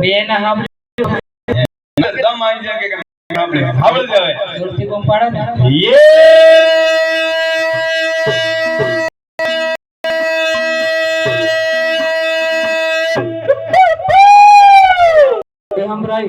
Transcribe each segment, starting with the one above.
બે ના સાંભળ્યું દમ આવી જાય કે આપણે. આવડી જાય જોરથી બૂમ પાડો ને યે બે સંભળાય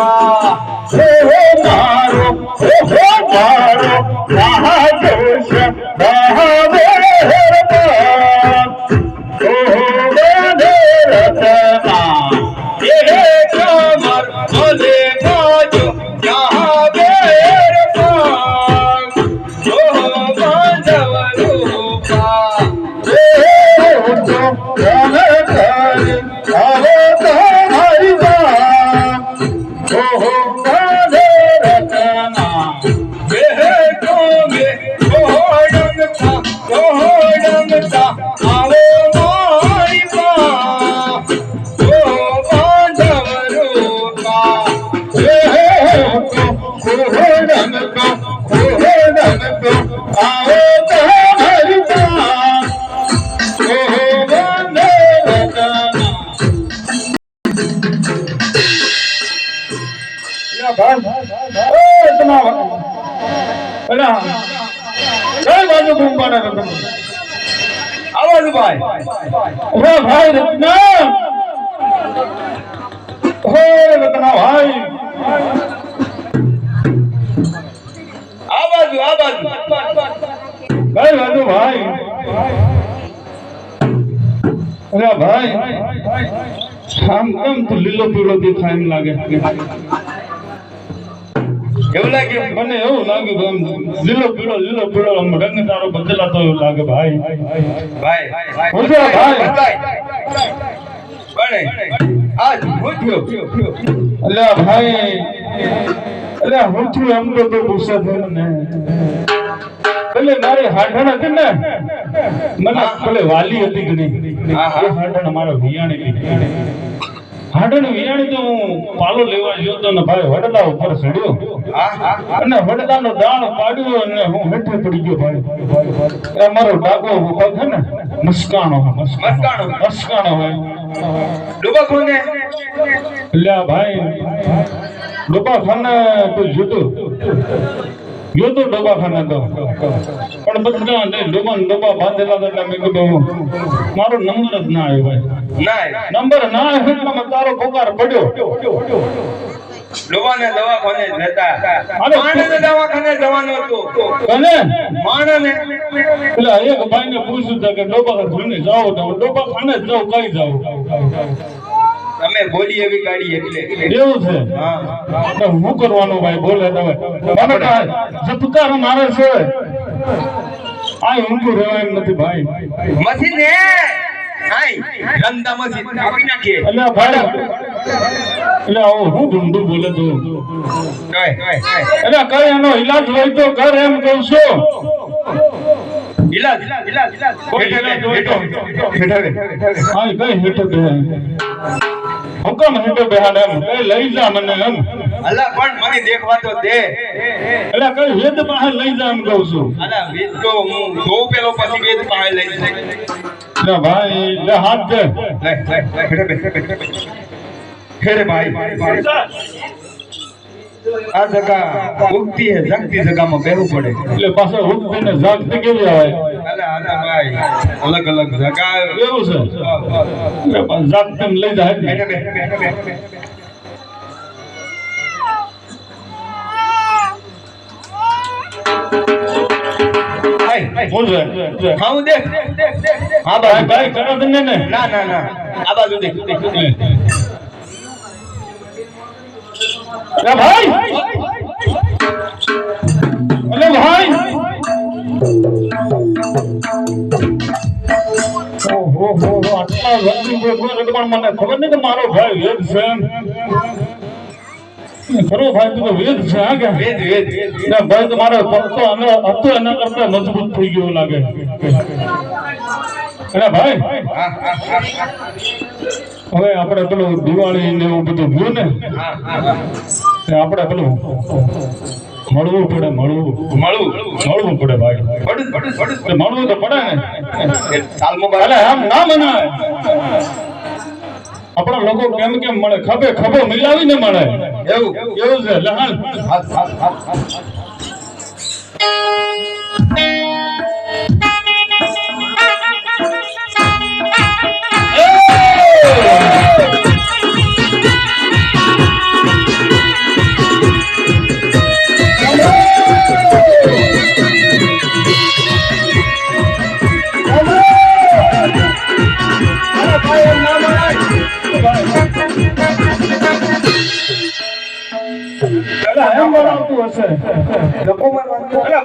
啊红红啊 બાજુ છે તમે આવાજ ભાઈ ઓ ભાઈ રત્ના હો રત્ના ભાઈ આ બાજુ આ બાજુ ભાઈ બાજુ ભાઈ અરે ભાઈ, આમ કેમ તું લીલો પીળો દેખાય એમ લાગે? એવું લાગે મને એવું લાગે લીલો પીળો લીલો પીળો રંગ તારો બદલાતો એવું લાગે ભાઈ. ભાઈ ભાઈ. આજ અલ્યા ભાઈ. અલ્યા હું એમ તો તું થયો ને એટલે મારે હાડણ હતી ને મને વાલી હતી કે નહીં હા, હા. હાડણ મારો વિયાણી હાડણ વિયાણી તો હું પાલો લેવા ગયો તો ને ભાઈ વડલા ઉપર ચડ્યો. અને હા અને વડલાનો દાણ પાડ્યો અને હું હેઠે પડી ગયો ભાઈ. એ મારો ડાકો પગ છે ને મસ્કાણો મસ્કાણો. મસ્કાણો હોય. ડૂબા કોને? લ્યા ભાઈ ડૂબા ખાને તો જોતો જોતો ડૂબા ખાને તો. પણ બધા ડોબા ડોબા બાંધેલા હતા મેં કીધું મારો નંબર જ ના આવ્યો ભાઈ. નંબર ના આવ્યો એટલે તારો પોકાર પડ્યો. દવાખાને જતા. દવાખાને જવાનું હતું. એક પૂછ્યું કે ડોબા જાઓ તો ડોબા ખાને જ જાઓ કઈ જાઓ તમે બોલી એવી કાઢી એટલે. એવું છે? હા. હું કરવાનું ભાઈ? બોલે તમે. મારે છે? આ ઊંઘું રહેવા એમ નથી ભાઈ. મસ્જિદ હે? આય ગંદા મસ્જિદ કાપી નાખીએ. એટલે ભાઈ એટલે આવો હું ઢૂંઢું બોલે તું. એટલે કઈ એનો ઈલાજ હોય તો કર એમ કહું છું. કોઈ ઈલાજ હોય તો. હા કઈ હેઠો બેહાય હુકમ હેઠો બેહાડ એમ. કઈ લઈ જા મને એમ. અલા પણ મને દેખવા તો દે. એટલે કઈ વેદ પાસે લઈ જા એમ કહું છું. અલા વેદ તો હું જોઉં પેલો પછી વેદ પાસે લઈ જાય. ભાઈ લે હાથ દે. લે લે લે બેઠે બેઠે બેઠે ફેરે ભાઈ આ જગા ઉગતી હે જગતી જગામાં બેહવું પડે. એટલે પાછો ઉગતી ને જાગતી કેવી આવે? ભાઈ અલગ અલગ જગા. એવું છે? જાગતી લઈ જાય હા ભાઈ ભાઈ કરો તને ને. ના ના ના. આ બાજુ. એ ભાઈ! અલે ભાઈ! ઓહો હો હો આટલા પણ મને ખબર નહીં કે મારો ભાઈ છે. એમ. ખરો ભાઈ તું તો વેદ છે હા કે? વેદ વેદ વેદ ના ભાઈ તો ભક્તો અને હતો એના કરતા મજબૂત થઈ ગયો લાગે. અરે ભાઈ હવે આપણે પેલું દિવાળી ને એવું બધું ગયું ને આપણે પેલું મળવું પડે મળવું. મળું મળવું પડે ભાઈ. મળવું તો પડે ને. આમ ના મનાય. આપણા લોકો કેમ કેમ મળે? ખભે ખભો મિલાવીને મળે. એવું એવું છે? એટલે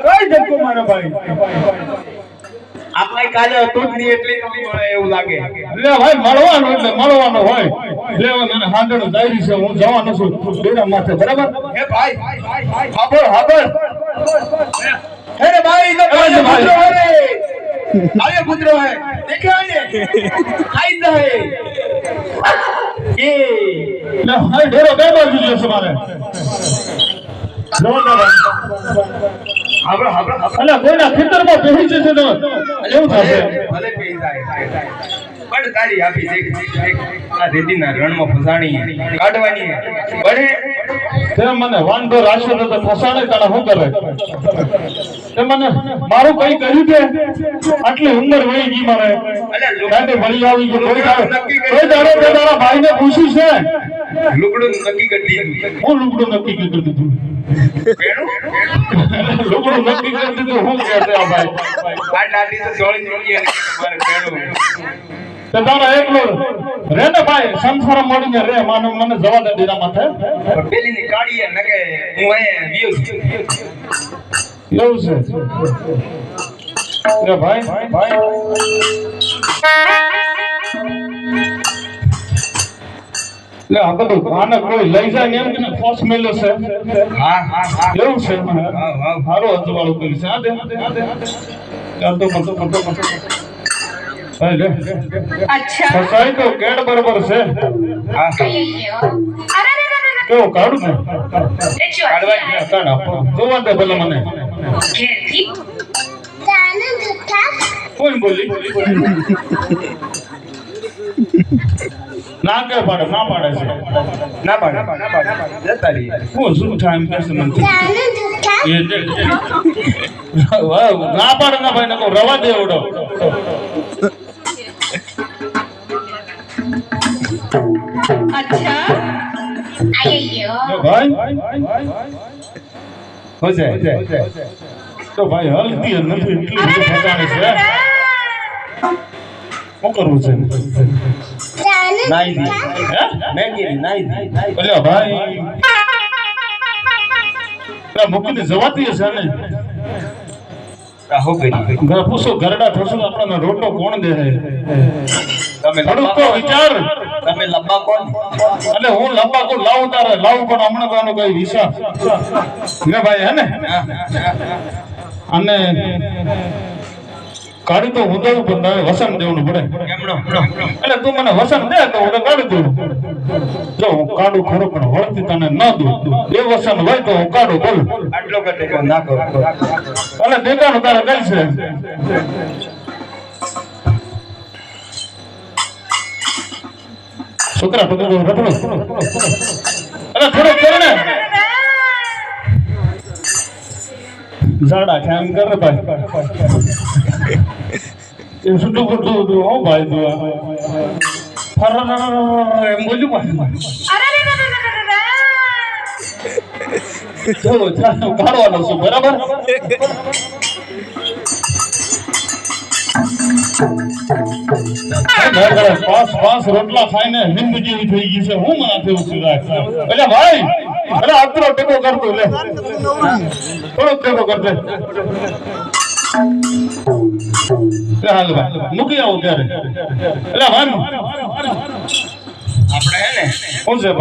કઈ ધક્કો મારો ભાઈ? આપણે કાલે હતું જ નહીં એટલે તમને મળે એવું લાગે. લે ભાઈ મળવાનું એટલે મળવાનું હોય. હવે મને હાંડણ છે હું જવાનો છું. ડેરા માથે બરાબર? હે ભાઈ હાબળ હાબળ હે ભાઈ તો એ ભાઈ, ભાઈ. પુત્ર હે ખાઈ જાય એ. એટલે ભાઈ ડેરો બે બાજુ જશે મારે. જવા દે ભાઈ. હાબળ હાબળ હાબળ એટલે કોઈના ખેતરમાં બેસી જશે તો એવું થશે? ભલે પી જાય પણ તારી આપી દેખ દેખ. આ રેતીના રણમાં ફસાણી કાઢવાની બને તે મને વાંધો રાખ્યો તો તો ફસાણે તારા શું કરે? તે મને મારું કઈ કર્યું છે આટલી ઉંમર વહી ગઈ મારે. લુક- વળી આવી ગયો. કોઈ દાડો કોઈ દાડો તે તારા ભાઈને પૂછ્યું છે? લુગડું નક્કી કરી દીધું. હું લુગડું નક્કી કરી દીધું. લુગડું નક્કી ભાઈ રે ને ભાઈ સંસાર મળીને રે, માનો મને જવા દે દીરા માથે. પેલીની કાઢીએ ને કે હું એવું છે? એ ભાઈ ભાઈ. લે આ તો ભાને કોઈ લઈ જાય ને એમ કે ફોર્સ મેલ્યો છે. હા હા એવું છે? હા મારો અજવાળો કરી છે. આ દે ચાલ તો મતો મતો મતો અચ્છા. સસાઈ તો કેડ બરોબર છે. હા અરે કેવો કાઢું ને? કાઢવા કાઢ આપો. જોવા દે ભલે મને. ઘેરથી. કોણ બોલી? ના કે પાડે ના પાડે છે. ના પાડે. જતા રહી હું શું થાય એમ કહેશે મને? ના પાડે ના ભાઈ નકો રવા દે એવડો ભાઈ? તો ભાઈ હલતી નથી એટલી ફસાણી છે? શું કરવું છે? નાઈ દી નાઈ દી ભાઈ. મૂકીને જવાતી હશે ને? કરી પૂછો ઘરડા ઠોસો આપણને રોટો કોણ દે? તમે થોડુંક વિચાર. તમે લંબા કોણ? એટલે હું લંબા કોઈ લાવું તારે લાવું પણ હમણાં તો આનો કઈ વિચાર ભાઈ હે ને? અને કાઢી તો દઉં પણ વસન દેવું પડે. એટલે તું મને વસન દે તો હું કાઢી દઉં જો હું કાઢું ખરો, પણ વળતી તને ન દઉં. એ વસન હોય તો હું કાઢું, બોલ. આટલો કટેકો ના કરો એટલે દેખાનું તારે કઈ છે છોકરા પકડો રખડો અરે થોડો કર ને. ઝાડા ખ્યામ કર ભાઈ. એ સુટું પડતું હતું હો ભાઈ તું આ. ફર એમ બોલ્યું ભાઈ અરે રે રે રે રે રે રે. ચલો ચાલો કાઢવાનો છું બરાબર પાંચ પાંચ રોટલા ખાઈને હિન્દ જેવી થઈ ગઈ છે હું મને થયું છું એટલે ભાઈ અરે આટલો ટેકો કરતો લે થોડોક ટેકો કરજે એ હાલ મૂકી આવો ત્યારે એટલે ભાઈ આપણે હે ને શું છે?